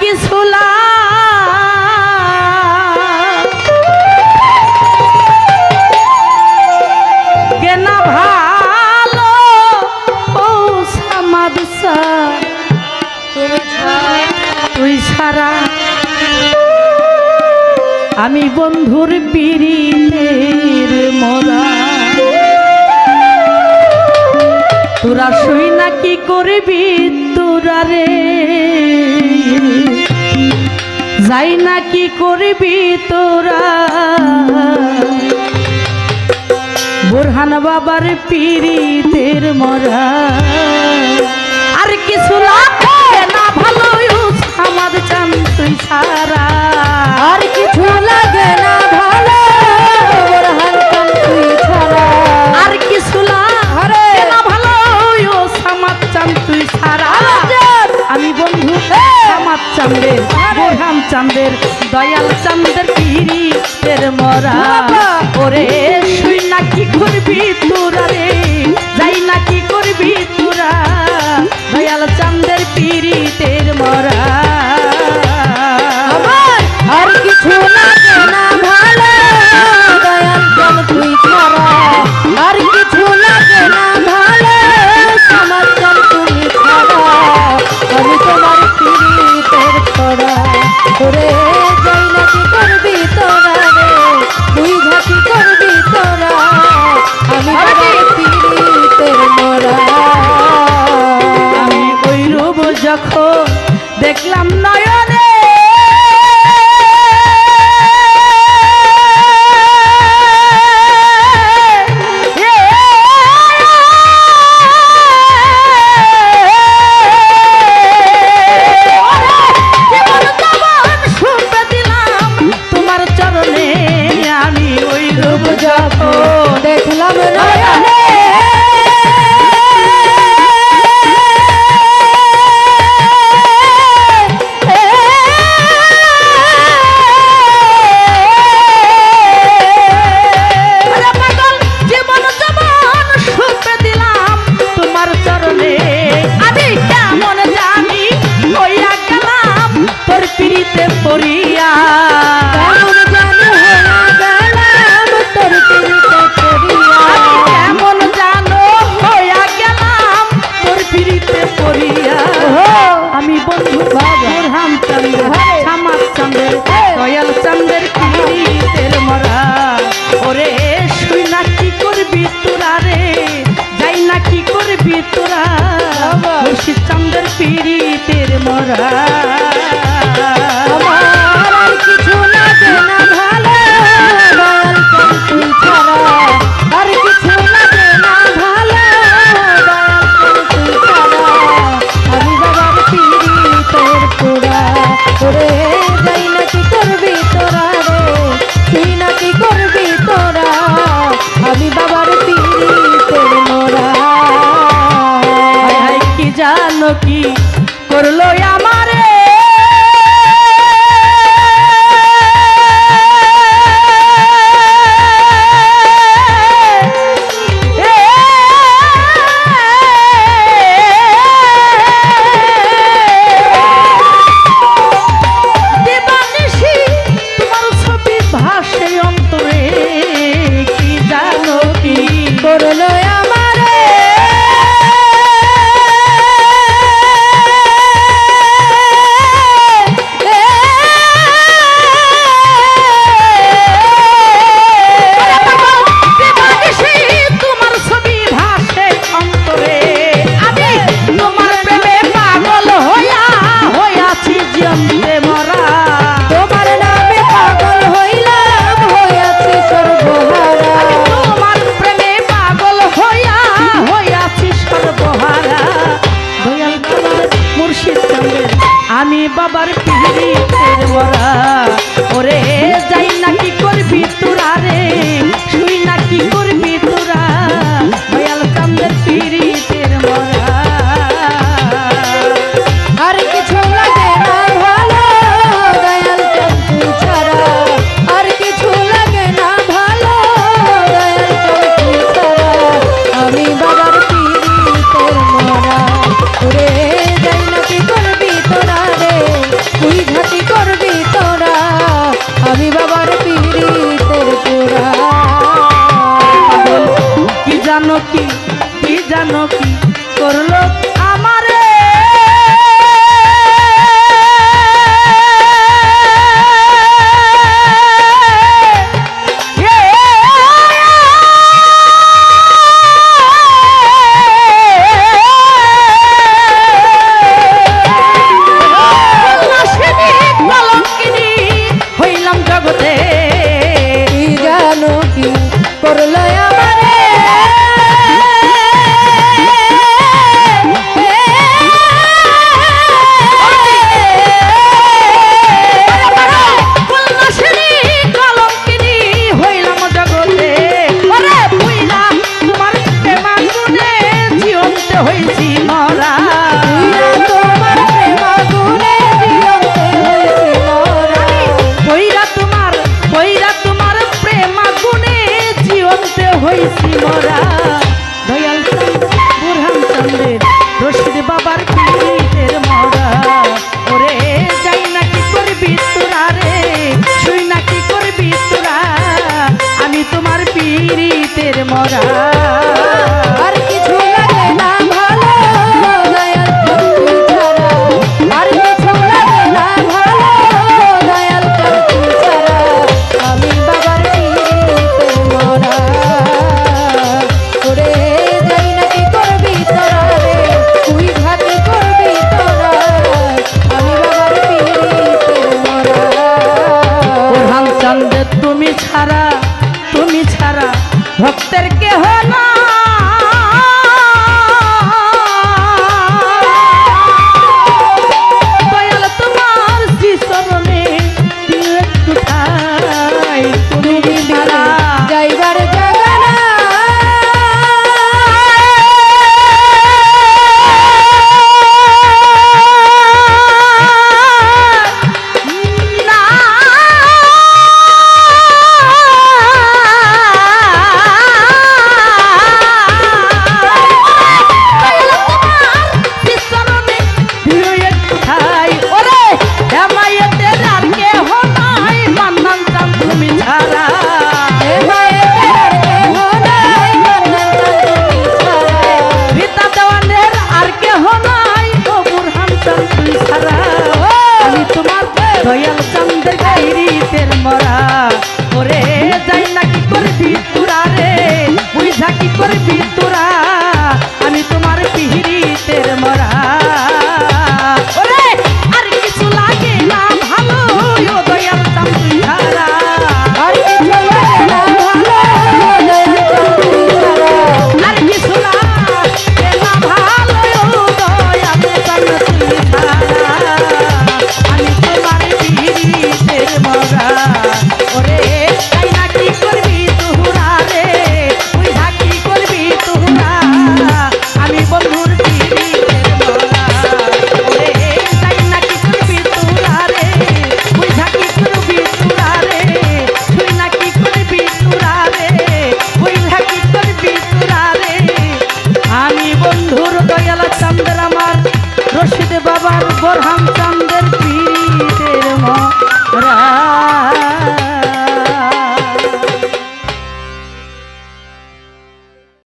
কিছু কেনা ভালো তুই সারা আমি বন্ধুর পিড়িতের মরা। তোরা শুই না কি করবি বন্ধুরারে যাই না কি করবি তোরা? বোরহান বাবার পীড়িতের মরা। আর কিছু লাগবে না ভালো আমার চান তুই সারা। আর কিছু লাগে না দেখলাম না বাবার পিড়িতের মরা হইছি মোরা। দয়াল বুরহান বাবার পীড়িতের মোরা। ওরে, যাই না কি করবি তোরা রে? শুই না কি করবি তোরা? আমি তোমার পীড়িতের মোরা। ওরে যাই না কি করবি তোরা রে বুঝা কি করবি